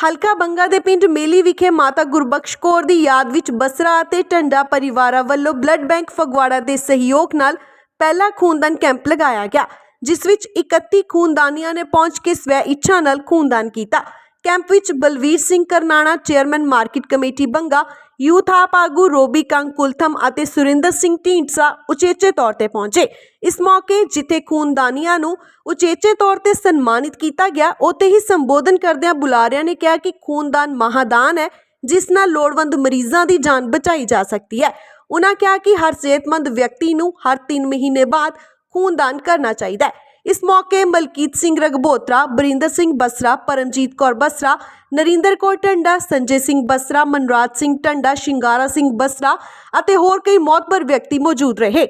ਹਲਕਾ ਬੰਗਾ ਦੇ ਪਿੰਡ ਮੇਲੀ ਵਿਖੇ ਮਾਤਾ ਗੁਰਬਖਸ਼ ਕੌਰ ਦੀ ਯਾਦ ਵਿੱਚ ਬਸਰਾ ਅਤੇ ਟੰਡਾ ਪਰਿਵਾਰਾਂ ਵੱਲੋਂ ਬਲੱਡ ਬੈਂਕ ਫਗਵਾੜਾ ਦੇ ਸਹਿਯੋਗ ਨਾਲ ਪਹਿਲਾ ਖੂਨਦਾਨ ਕੈਂਪ ਲਗਾਇਆ ਗਿਆ, ਜਿਸ ਵਿੱਚ 31 ਖੂਨਦਾਨੀਆਂ ਨੇ ਪਹੁੰਚ ਕੇ ਸਵੈ ਇੱਛਾ ਨਾਲ ਖੂਨਦਾਨ ਕੀਤਾ। ਕੈਂਪ ਵਿੱਚ Balvir Singh Karnana, chairman market committee Banga youth AAP ਆਗੂ ਰੋਬੀ ਕੰਗ ਕੁਲਥਮ ਅਤੇ ਸੁਰਿੰਦਰ ਸਿੰਘ ਢੀਂਡਸਾ ਉਚੇਚੇ ਤੌਰ ਤੇ ਪਹੁੰਚੇ। ਇਸ ਮੌਕੇ ਜਿੱਥੇ ਖੂਨਦਾਨੀਆਂ ਨੂੰ ਉਚੇਚੇ ਤੌਰ ਤੇ ਸਨਮਾਨਿਤ ਕੀਤਾ ਗਿਆ, ਉੱਥੇ ਹੀ ਸੰਬੋਧਨ ਕਰਦਿਆਂ ਬੁਲਾਰਿਆਂ ਨੇ ਕਿਹਾ ਕਿ ਖੂਨਦਾਨ ਮਹਾਦਾਨ ਹੈ, ਜਿਸ ਨਾਲ ਲੋੜਵੰਦ ਮਰੀਜ਼ਾਂ ਦੀ ਜਾਨ ਬਚਾਈ ਜਾ ਸਕਦੀ ਹੈ। ਉਹਨਾਂ ਕਿਹਾ ਕਿ ਹਰ ਸਿਹਤਮੰਦ ਵਿਅਕਤੀ ਨੂੰ ਹਰ 3 ਮਹੀਨੇ ਬਾਅਦ ਖੂਨਦਾਨ ਕਰਨਾ ਚਾਹੀਦਾ ਹੈ। ਇਸ ਮੌਕੇ ਮਲਕੀਤ ਸਿੰਘ ਰਗਬੋਤਰਾ ਬਰਿੰਦਰ ਸਿੰਘ ਬਸਰਾ ਪਰਮਜੀਤ ਕੌਰ ਬਸਰਾ ਨਰਿੰਦਰ ਕੌਰ ਟੰਡਾ ਸੰਜੇ ਸਿੰਘ ਬਸਰਾ ਮਨਰਾਜ ਸਿੰਘ ਟੰਡਾ ਸ਼ਿੰਗਾਰਾ ਸਿੰਘ ਬਸਰਾ ਅਤੇ ਹੋਰ ਕਈ ਮੌਤਬਰ ਵਿਅਕਤੀ ਮੌਜੂਦ ਰਹੇ।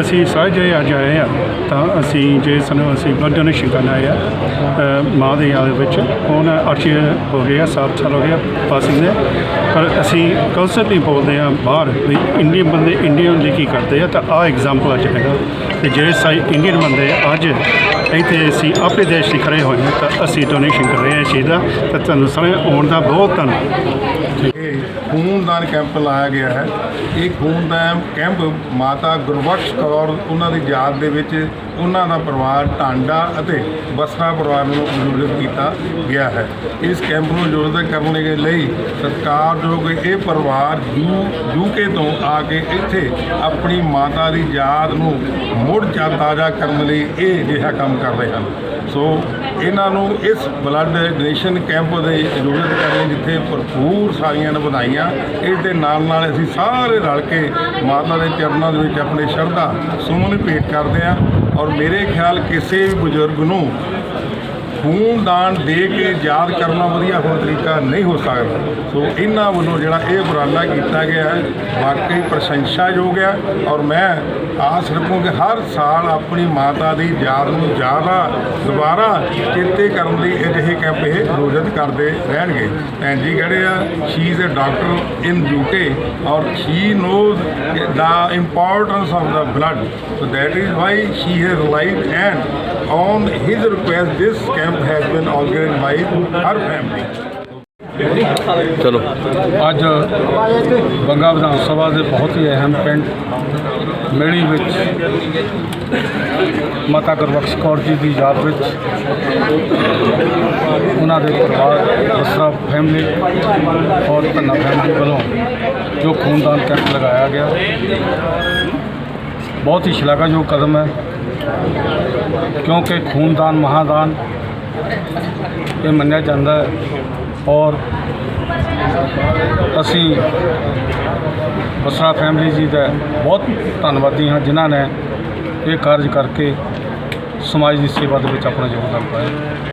ਅਸੀਂ ਸਾਰੇ ਜਿਹੜੇ ਅੱਜ ਆਏ ਆ ਤਾਂ ਅਸੀਂ ਜੇ ਸਾਨੂੰ ਅਸੀਂ ਬਲੱਡ ਡੋਨੇਸ਼ਨ ਕਰਨ ਆਏ ਆ ਅ, ਮਾਂ ਦੇ ਯਾਦ ਵਿੱਚ ਹੁਣ ਅੱਠ ਹੋ ਗਏ ਆ ਸੱਤ ਸਾਲ ਹੋ ਗਿਆ ਪਾਸਿੰਗ ਦੇ ਪਰ ਅਸੀਂ ਕਨਸਟੈਂਟਲੀ ਬੋਲਦੇ ਆ ਬਾਹਰ ਵੀ ਇੰਡੀਅਨ ਬੰਦੇ ਇੰਡੀਅਨ ਲਈ ਕੀ ਕਰਦੇ ਆ ਤਾਂ ਆ ਐਗਜ਼ਾਮਪਲ ਅੱਜ ਹੈਗਾ। ਤੇ ਜਿਹੜੇ ਸਾਈ ਇੰਡੀਅਨ ਬੰਦੇ ਅੱਜ ਇੱਥੇ ਅਸੀਂ ਆਪਣੇ ਦੇਸ਼ ਲਈ ਖੜੇ ਹੋਏ ਹਾਂ, ਤਾਂ ਅਸੀਂ ਡੋਨੇਸ਼ਨ ਕਰ ਰਹੇ ਹਾਂ ਇਸ ਚੀਜ਼ ਦਾ, ਤਾਂ ਤੁਹਾਨੂੰ ਸਾਰੇ ਆਉਣ ਦਾ ਬਹੁਤ ਧੰਨਵਾਦ। ਖੂਨਦਾਨ ਕੈਂਪ ਲਾਇਆ ਗਿਆ ਹੈ। ਇਹ ਖੂਨਦਾਨ ਕੈਂਪ ਮਾਤਾ ਗੁਰਬਖਸ਼ ਕੌਰ, ਉਹਨਾਂ ਦੀ ਯਾਦ ਦੇ ਵਿੱਚ ਉਹਨਾਂ ਦਾ ਪਰਿਵਾਰ ਟਾਂਡਾ ਅਤੇ ਬਸਰਾ ਪਰਿਵਾਰ ਨੂੰ ਆਯੋਜਿਤ ਕੀਤਾ ਗਿਆ ਹੈ। ਇਸ ਕੈਂਪ ਨੂੰ ਆਯੋਜਿਤ ਕਰਨ ਦੇ ਲਈ ਸਤਿਕਾਰਯੋਗ ਇਹ ਪਰਿਵਾਰ ਯੂ ਯੂਕੇ ਤੋਂ ਆ ਕੇ ਇੱਥੇ ਆਪਣੀ ਮਾਤਾ ਦੀ ਯਾਦ ਨੂੰ ਮੁੜ ਜਾ ਤਾਜ਼ਾ ਕਰਨ ਲਈ ਇਹ ਅਜਿਹਾ ਕੰਮ ਕਰ ਰਹੇ ਹਨ। ਸੋ ਇਹਨਾਂ ਨੂੰ ਇਸ ਬਲੱਡ ਡੋਨੇਸ਼ਨ ਕੈਂਪ ਦੇ ਜ਼ਰੂਰਤ ਕਰਨ ਜਿੱਥੇ ਭਰਪੂਰ ਸਾਰੀਆਂ ਨੇ ਵਧਾਈਆਂ, ਇਸ ਦੇ ਨਾਲ ਨਾਲ ਅਸੀਂ ਸਾਰੇ ਰਲ ਕੇ ਮਾਤਾ ਦੇ ਚਰਨਾਂ ਦੇ ਵਿੱਚ ਆਪਣੇ ਸ਼ਰਧਾ ਸੁਮਨ ਭੇਟ ਕਰਦੇ ਹਾਂ। ਔਰ ਮੇਰੇ ਖਿਆਲ ਕਿਸੇ ਵੀ ਬਜ਼ੁਰਗ ਨੂੰ ਖੂਨਦਾਨ ਦੇ ਕੇ ਯਾਦ ਕਰਨਾ ਵਧੀਆ ਹੋਰ ਤਰੀਕਾ ਨਹੀਂ ਹੋ ਸਕਦਾ। ਸੋ ਇਹਨਾਂ ਵੱਲੋਂ ਜਿਹੜਾ ਇਹ ਉਪਰਾਲਾ ਕੀਤਾ ਗਿਆ ਹੈ, ਵਾਕਈ ਪ੍ਰਸ਼ੰਸਾਯੋਗ ਹੈ ਔਰ ਮੈਂ ਆਸ ਰੱਖੂੰ ਕਿ ਹਰ ਸਾਲ ਆਪਣੀ ਮਾਤਾ ਦੀ ਯਾਦ ਨੂੰ ਜ਼ਿਆਦਾ ਦੁਬਾਰਾ ਚੇਤੇ ਕਰਨ ਲਈ ਅਜਿਹੇ ਕੈਂਪ ਇਹ ਆਯੋਜਿਤ ਕਰਦੇ ਰਹਿਣਗੇ। ਭੈਣ ਜੀ ਕਹਿੰਦੇ ਆ she is a doctor in UK or she knows the importance of the blood so that is why she has live and on his request this camp has been organized by her family. ਚਲੋ ਅੱਜ ਬੰਗਾ ਵਿਧਾਨ ਸਭਾ ਦੇ ਬਹੁਤ ਹੀ ਅਹਿਮ ਪਿੰਡ ਮੇੜੀ ਵਿੱਚ ਮਾਤਾ ਗੁਰਬਖਸ਼ ਕੌਰ ਜੀ ਦੀ ਯਾਦ ਵਿੱਚ ਉਹਨਾਂ ਦੇ ਪਰਿਵਾਰ ਬਸਰਾ ਫੈਮਿਲੀ ਔਰ ਧੰਨਾ ਫੈਮਿਲੀ ਵੱਲੋਂ ਜੋ ਖੂਨਦਾਨ ਕੈਂਪ ਲਗਾਇਆ ਗਿਆ ਬਹੁਤ ਹੀ ਸ਼ਲਾਘਾਯੋਗ ਕਦਮ ਹੈ ਕਿਉਂਕਿ ਖੂਨਦਾਨ, ਮਹਾਦਾਨ ਇਹ ਮੰਨਿਆ ਜਾਂਦਾ ਹੈ ਔਰ ਅਸੀਂ ਬਸਰਾ ਫੈਮਿਲੀ ਜੀ ਦਾ ਬਹੁਤ ਧੰਨਵਾਦੀ ਹਾਂ, ਜਿਨ੍ਹਾਂ ਨੇ ਇਹ ਕਾਰਜ ਕਰਕੇ ਸਮਾਜ ਦੀ ਸੇਵਾ ਦੇ ਵਿੱਚ ਆਪਣਾ ਯੋਗਦਾਨ ਪਾਇਆ।